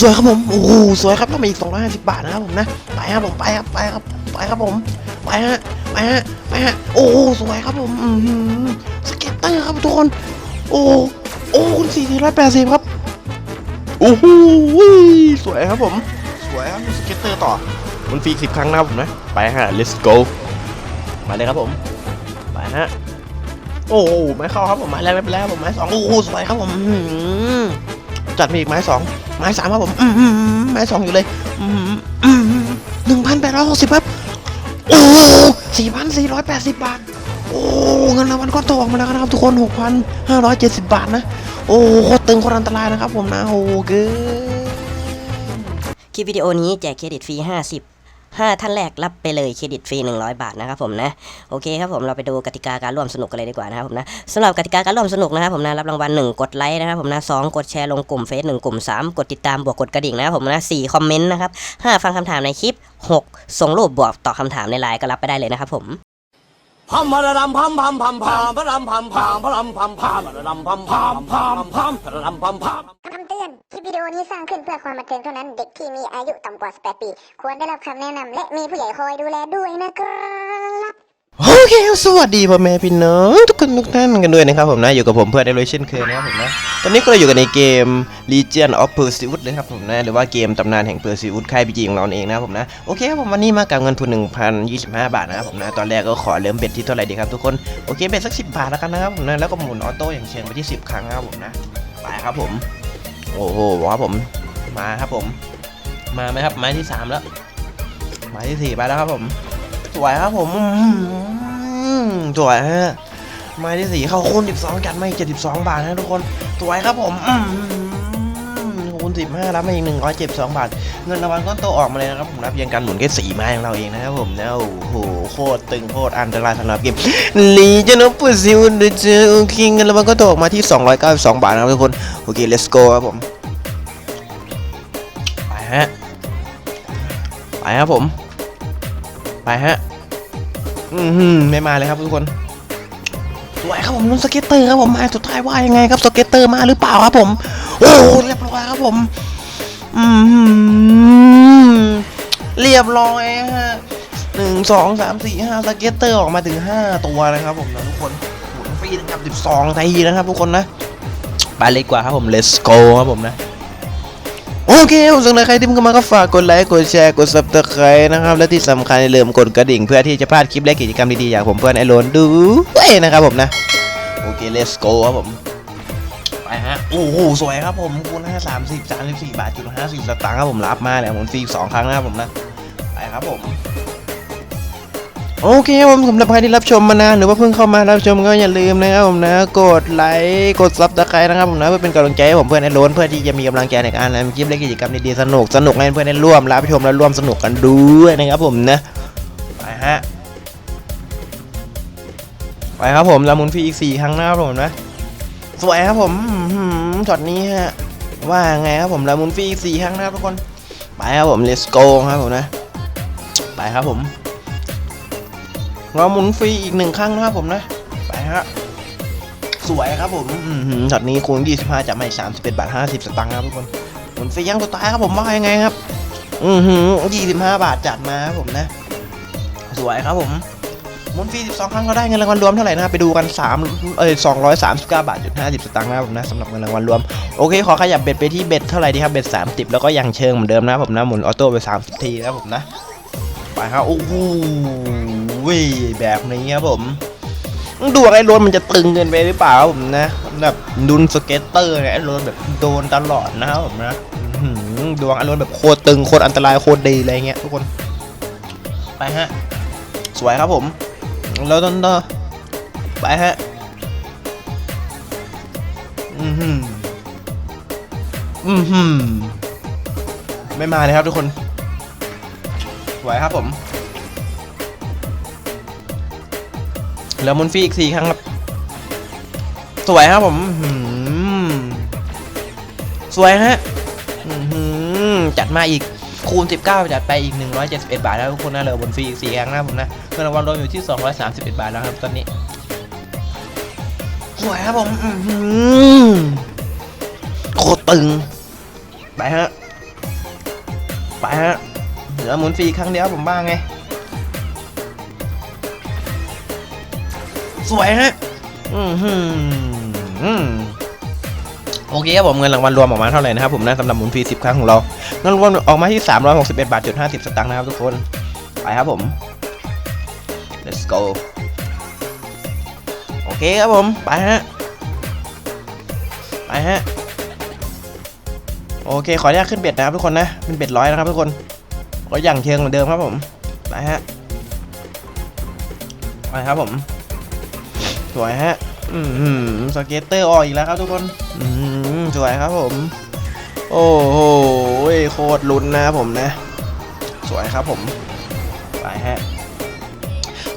สวยครับผม โอ้โห สวยครับต้องมาอีก250 บาทนะครับผมนะ ไปครับผม ไปครับ ไปครับ ไปครับผม ไปฮะ ไปฮะ ไปฮะ โอ้โห สวยครับผมสเก็ตเตอร์ครับทุกคน โอ้ โอ้คุณสี่ร้อยแปดสิบครับ โอ้โห สวยครับผม สวยครับสเก็ตเตอร์ต่อมันฟรีสิบครั้งนะครับผมนะ ไปฮะ let's go มาเลยครับผม ไปฮะ โอ้ไม้เข้าครับผมไม้แรกไม่เป็นไรครับผมไม้สองโอ้โหสวยครับผมอื จัดมีอีกไม้สองไม้สามครับผมอื้อหือไม้สองอยู่เลยหนึ่งพันแปดร้อยหกสิบครับ โอ้สี่พันสี่ร้อยแปดสิบบาท โอ้เงินรางวัลก็ตกออกมาแล้วนะครับทุกคนหกพันห้าร้อยเจ็ดสิบบาทนะ โอ้โคตรตึงโคตรอันตรายนะครับผมนะโอ้เกินคลิปวิดีโอนี้แจกเครดิตฟรี 50 5 ท่านแรกรับไปเลยเครดิตฟรี 100 บาทนะครับผมนะโอเคครับผมเราไปดูกติกาการร่วมสนุกกันเลยดีกว่านะครับผมนะสำหรับกติกาการร่วมสนุกนะครับผมนะรับรางวัล1กดไลค์นะครับผมนะ2กดแชร์ลงกลุ่มเฟซ1กลุ่ม 3 กดติดตามบวกกดกระดิ่งนะครับผมนะ4คอมเมนต์นะครับ5ฟังคำถามในคลิป 6 ส่งรูปบวกตอบคำถามในไลน์ก็รับไปได้เลยนะครับผมพัมพระดำพัมพัมพัมพัมพะรำพัมพัมพะรำพัมพัมพระดำพัมพัมพัมพัมพระดำพัมพัมคำเตือน สร้างขึ้นเพื่อความบันเทิงเท่านั้น เด็กที่มีอายุต่ำกว่า 18 ปี ควรได้รับคำแนะนำและมีผู้ใหญ่คอยดูแลด้วยนะครับ โอเค สวัสดีพ่อแม่พี่น้องทุกคนทุกท่านกันด้วยนะครับผมนะ อยู่กับผมเพื่อนได้เลยเช่นเคยนะครับผมนะ ตอนนี้ก็เราอยู่กันในเกม Legion of Perseus เลยครับผมนะ หรือว่าเกมตำนานแห่ง Perseus ค่ายพีจีของเราเองนะครับผมนะ โอเคครับผมวันนี้มากับเงินทุน 1,025 บาทนะครับผมนะ ตอนแรกก็ขอเริ่มเบ็ดที่เท่าไหร่ดีครับทุกคน โอเคเบ็ดสัก 10 บาทแล้วกันนะครับผมนะ แล้วก็หมุนออโต้อย่างเชิงไปที่ 10 ครั้งนะครับผมนะ ไปครับผม โอ้โหครับผม มาครับผม มาไหมครับไม้ที่สามแล้ว ไม้ที่สี่ไปแล้วครับผม สวยครับผมสวยฮะไม้ที่สี่เข้าคูณ12จัดมาอีก72บาทนะทุกคน สวยครับผมอื้อหือคูณ15รับมาอีก172บาท เงินรางวัลก้อนโตออกมาเลยนะครับผมนะเพียงการหมุนแค่สี่ไม้ของเราเองนะครับผมนะโอ้โหโคตรตึงโคตรอันตรายสำหรับเกมลีเจะนปุซิวเดเจอโอเคเงินรางวัลก้อนโตออกมาที่292บาทนะครับทุกคน โอเค let's go ครับผม ไปครับผม ไปฮะ อือหือไม่มาเลยครับทุกคนสวยครับผมนุ่นสเก็ตเตอร์ครับผมมาสุดท้ายว่ายังไงครับสเก็ตเตอร์มาหรือเปล่าครับผม โอ้เรียบร้อยครับผม อือหือเรียบร้อยฮะหนึ่งสองสามสี่ห้าสเก็ตเตอร์ออกมาถึงห้าตัวเลยครับผมนะทุกคนหมุนฟรีนะครับสิบสองทีนะครับทุกคนนะ ไปเลยกว่าครับผม let's go ครับผมนะ โอเคผมสำหรับใครที่เพิ่งเข้ามาก็ฝากกดไลค์กดแชร์กดซับสไครต์นะครับ และที่สำคัญอย่าลืมกดกระดิ่ง เพื่อที่จะพลาดคลิปและกิจกรรมดีๆอย่างผมเพื่อนไอโรนดูเว้ยนะครับผมนะ โอเค let's go ครับผม ไปฮะ โอ้โห สวยครับผมคูณห้าสามสิบสามสิบสี่บาทจุดห้าสิบสตางค์ครับผมรับมาเนี่ยผมฟรีสองครั้งนะครับผมนะ ไปครับผม โอเคครับผมสำหรับใครที่รับชมมานานหรือว่าเพิ่งเข้ามารับชมก็อย่าลืมนะครับผมนะกดไลค์กดซับสไครต์นะครับผมนะเพื่อเป็นกำลังใจให้ผมเพื่อนในโลนเพื่อที่จะมีกำลังใจในการทำคลิปและกิจกรรมดีๆสนุกสนุกให้เพื่อนได้ร่วมรับชมและร่วมสนุกกันด้วยนะครับผมนะไปฮะไปครับผมล้วหมุนฟรีอีกสี่ครั้งนะครับผมนะสวยครับผมช็อตนี้ฮะว่าไงครับผมล้วหมุนฟรีอีกสี่ครั้งนะครับทุกคนไปครับผม let's go ครับผมนะไปครับผม เราหมุนฟรีอีกหนึ่งครั้งนะครับผมนะ ไปฮะ สวยครับผมช็อตนี้คูณ25จะไม่31บาท50 สตางค์ครับทุกคนหมุนฟรียังสุดท้ายครับผมว่ายังไงครับ อือหือ25 บาทจัดมาครับผมนะ สวยครับผมหมุนฟรี12 ครั้งเราได้เงินรางวัลรวมเท่าไหร่นะครับไปดูกัน3เอ้ย239 บาทจุด50 สตางค์นะครับผมนะสำหรับเงินรางวัลรวม โอเค ขอขยับเบ็ดไปที่เบ็ดเท่าไหร่ดีครับ เบ็ด30 แล้วก็ยังเชิงเหมือนเดิมนะครับผมนะ หมุนออโต้ไป 30 ทีนะครับผมนะ ไปครับ โอ้โห แบบนี้ครับผมดวงไอ้รถมันจะตึงเกินไปหรือเปล่าผมนะแบบดุนสเก็ตเตอร์เนี่ยไอ้รถแบบโดนตลอดนะครับผมนะดวงไอ้รถแบบโคตรตึงโคตรอันตรายโคตรดีอะไรเงี้ยทุกคน ไปฮะ สวยครับผม แล้วต้นต่อไปฮะอือหืออือหือไม่มาเลยครับทุกคน สวยครับผม ล้วมุนฟรีอีกสี่ครั้งครับ สวยครับผมสวยฮะจัดมาอีกคูณ 19 จัดไปอีก 171 บาทแล้วทุกคนนะเหลยบนฟรีอีกสี่ครั้งนะผมนะเงินรางวัลรวมอยู่ที่ 231 บาทแล้วครับตอนนี้สวยครับผมโคตรตึง ไปฮะ ไปฮะ เหลือหมุนฟรีครั้งเดียวผมบ้างไง สวยฮะอือหือโอเคครับผมเงินรางวัลรวมออกมาเท่าไหร่นะครับผมนะสำหรับหมุนฟรี10 ครั้งของเราเงินรวมออกมาที่ 361บาทจุด50 สตางค์นะครับทุกคน ไปครับผม let's go โอเคครับผม ไปฮะ ไปฮะ โอเค ขออนุญาตขึ้นเบ็ดนะครับทุกคนนะ เป็นเบ็ดร้อยนะครับทุกคนก็อย่างเชิงเหมือนเดิมครับผม ไปฮะ ไปครับผม สวยฮะ อืมสเก็ตเตอร์ออกอีกแล้วครับทุกคน อืมสวยครับผม โอ้โหโคตรลุ้นนะผมนะ สวยครับผม ไปฮะ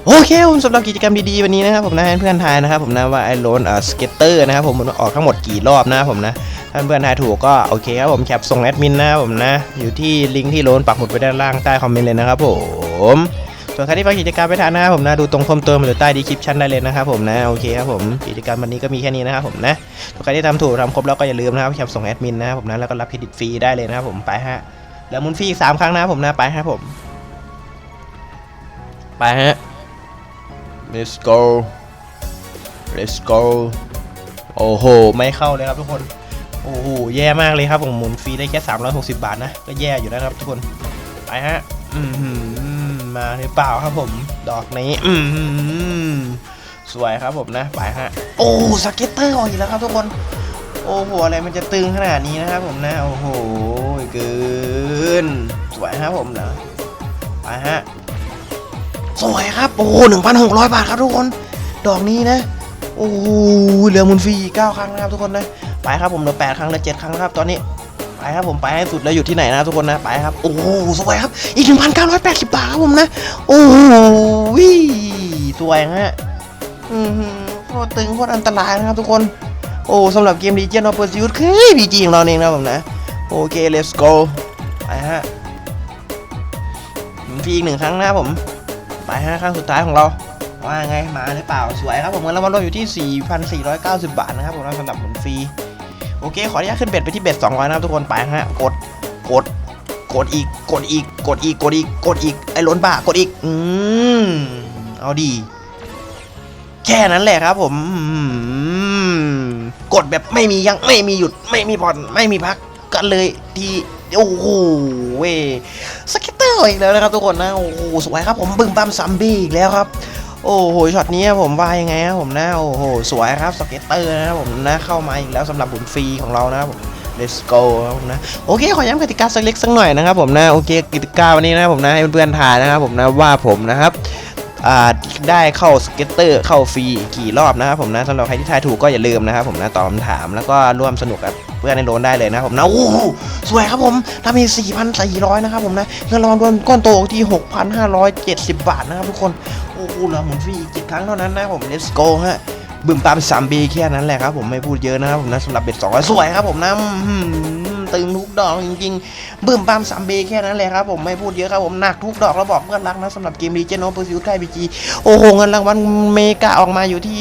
โอเคผมสำหรับกิจกรรมดีๆวันนี้นะครับผมนะเพื่อนทายนะครับผมนะว่าไอ้โลนเอ่อสเก็ตเตอร์นะครับผมมันออกทั้งหมดกี่รอบนะผมนะถ้านเพื่อนทายถูกก็โอเคครับผมแคปส่งแอดมินนะผมนะ อยู่ที่ลิงก์ที่โลนปักหมุดไว้ด้านล่างใต้คอมเมนต์เลยนะครับผม ส่วนใครที่ฟังกิจกรรมไม่ทันนะครับผมนะดูตรงเพิ่มเติมหรือใต้ดีคลิปชั่นได้เลยนะครับผมนะโอเคครับผมกิจกรรมวันนี้ก็มีแค่นี้นะครับผมนะส่วนใครที่ทำถูกทำครบแล้วก็อย่าลืมนะครับแคปส่งแอดมินนะครับผมนะแล้วก็รับเครดิตฟรีได้เลยนะครับผมไปฮะแล้วหมุนฟรีอีกสามครั้งนะครับผมนะไปครับผม ไปฮะ let's go let's go โอ้โห ไม่เข้าเลยครับทุกคน โอ้โห แย่มากเลยครับผมหมุนฟรีได้แค่ 360 บาทนะ ก็แย่อยู่นะครับทุกคน ไปฮะ อืมหื มาหรือเปล่าครับผม ดอกนี้ อืมสวยครับผมนะไปฮะ โอ้สเก็ตเตอร์ออกอีกแล้วครับทุกคน โอ้โหอะไรมันจะตึงขนาดนี้นะครับผมนะ โอ้โหเกิน สวยครับผมนะไปฮะ สวยครับโอ้หนึ่งพันหกร้อยบาทครับทุกคน ดอกนี้นะ โอ้เหลือมุนฟรีกเก้าครั้งนะครับทุกคนนะ ไปครับผมเหลือแปดครั้งเหลือเจ็ดครั้งครับตอนนี้ ไปครับผมไปให้สุดแล้วอยู่ที่ไหนนะทุกคนนะไปครับ โอ้โหสวยครับ อีกหนึ่งพันเก้าร้อยแปดสิบบาทครับผมนะ โอ้โหวิสวยฮะอือหือโคตรตึงโคตรอันตรายนะครับทุกคน โอ้สำหรับเกมดีเจนออเปอร์ซิวคือพีจีของเราเองนะผมนะ โอเค let's go ไปฮะฟรีอีกหนึ่งครั้งนะครับผม ไปฮะครั้งสุดท้ายของเราว่าไงมาหรือเปล่าสวยครับผมเงินรางวัลเรวมอยู่ที่ 4,490 บาทนะครับผมสำหรับหมุนฟรี โอเค ขออนุญาตขึ้นเบ็ดไปที่เบ็ด200นะครับทุกคนไปฮะกดกดกดอีกกดอีกกดอีกกดอีกกดอีกไอ้ล้นบ้ากดอีกอืมเอาดี แค่นั้นแหละครับผมอืมกดแบบไม่มียังไม่มีหยุดไม่มีผ่อนไม่มีพักกันเลยทีโอ้โหเว้สเก็ตเตอร์อีกแล้วนะครับทุกคนนะโอ้โหสวยครับผมบึ้มบัมซัมบี้อีกแล้วครับ โอ้โหช็อตนี้ผมว่ายังไงครับผมนะโอ้โหสวยครับสเก็ตเตอร์นะครับผมนะเข้ามาอีกแล้วสำหรับบุญฟรีของเรานะครับผม let's go ครับผมนะโอเค ขอย้ำกติกาสักเล็กสักหน่อยนะครับผมนะโอเคกติกาวันนี้นะครับผมนะให้เพื่อนๆทายนะครับผมนะว่าผมนะครับได้เข้าสเก็ตเตอร์เข้าฟรีกี่รอบนะครับผมนะสำหรับใครที่ทายถูกก็อย่าลืมนะครับผมนะตอบคำถามแล้วก็ร่วมสนุกกับเพื่อนในโรนได้เลยนะครับผมนะโอ้โหสวยครับผมทำมี4,400 นะครับผมนะเงินรางวัลรวมก้อนโตที่ 6,570 บาทนะครับทุกคน อ้โหเหลือหมุนฟรีอีก7ครั้งเท่านั้นนะผม let's go ฮะบึมตาม3 b แค่นั้นแหละครับผมไม่พูดเยอะนะครับผมนะสำหรับเบ็ด200สวยครับผมนะตึงทุกดอกจริงๆบึมตาม3 b แค่นั้นแหละครับผมไม่พูดเยอะครับผมหนักทุกดอกแล้วบอกเพื่อนรักนะสำหรับเกมดีเจโอเปอร์ซิวไทยบีจีโอ้โหเงินรางวัลเมกาออกมาอยู่ที่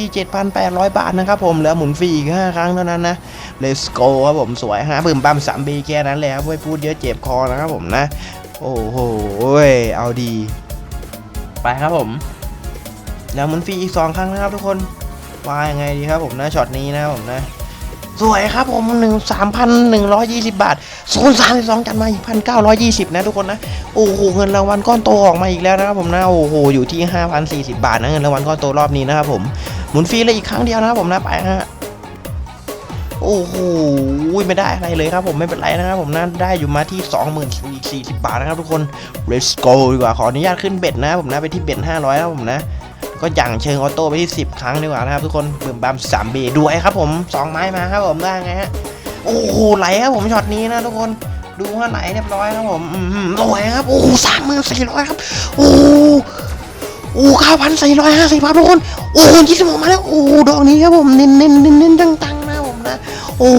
7,800 บาทนะครับผมเหลือหมุนฟรีอีก5ครั้งเท่านั้นนะ Let's go ครับผมสวยฮะบึมบัมสามเบแค่นั้นแหละครับไม่พูดเยอะเจ็บคอนะครับผมนะ โอ้โหเอาดี ไปครับผม แล้วหมุนฟรีอีก2ครั้งนะครับทุกคนว่ายังไงดีครับผมนะช็อตนี้นะครับผมนะสวยครับผมหนึ่งสามพันหนึ่งร้อยยี่สิบบาทศูนสามสิบสองจัดมาอีกพันเก้าร้อยยี่สิบนะทุกคนนะโอ้โหเงินรางวัลก้อนโตออกมาอีกแล้วนะครับผมนะโอ้โหอยู่ที่ห้าพันสี่สิบาทนะเงินรางวัลก้อนโตรอบนี้นะครับผมหมุนฟรีเลยอีกครั้งเดียวนะครับผมนะไปฮะโอ้โหไม่ได้อะไรเลยครับผมไม่เป็นไรนะครับผมนะได้อยู่มาที่สองหมื่นสี่สิบบาทนะครับทุกคน let's go ดีกว่าขออนุญาตขึ้นเบ็ดนะครับผมนะไปที่เบ็ดห้าร้อยนะครับผมนะ ก็อย่างเชิงออโต้ไปที่ 10 ครั้งดีกว่านะครับทุกคนบึมบัมสามเบด้วยครับผมสองไม้มาครับผมได้ไงฮะโอ้โหไหลครับผมช็อตนี้นะทุกคนดูว่าไหลเรียบร้อยครับผมอืมสวยครับโอ้สามหมื่นสี่ร้อยครับโอ้โอ้เก้าพันสี่ร้อยห้าสิบครับทุกคนโอ้ยี่สิบหกมาแล้วโอ้ดอกนี้ครับผมเน้นเน้นเน้นเน้นตั้งตังๆนะผมนะโอ้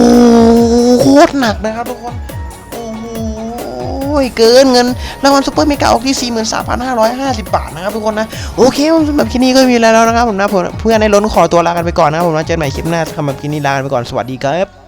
โคตรหนักนะครับทุกคน เกินเงินรางวัลซุปเปอร์เมกาออกที่ 43,550 บาทนะครับทุกคนนะ โอเคผมสำหรับคลิปนี้ก็มีแล้วนะครับผมนะเพื่อนในล้นขอตัวลากันไปก่อนนะครับผมนะเจอกันใหม่คลิปหน้าสำหรับคลิปนี้ลากันไปก่อนสวัสดีครับ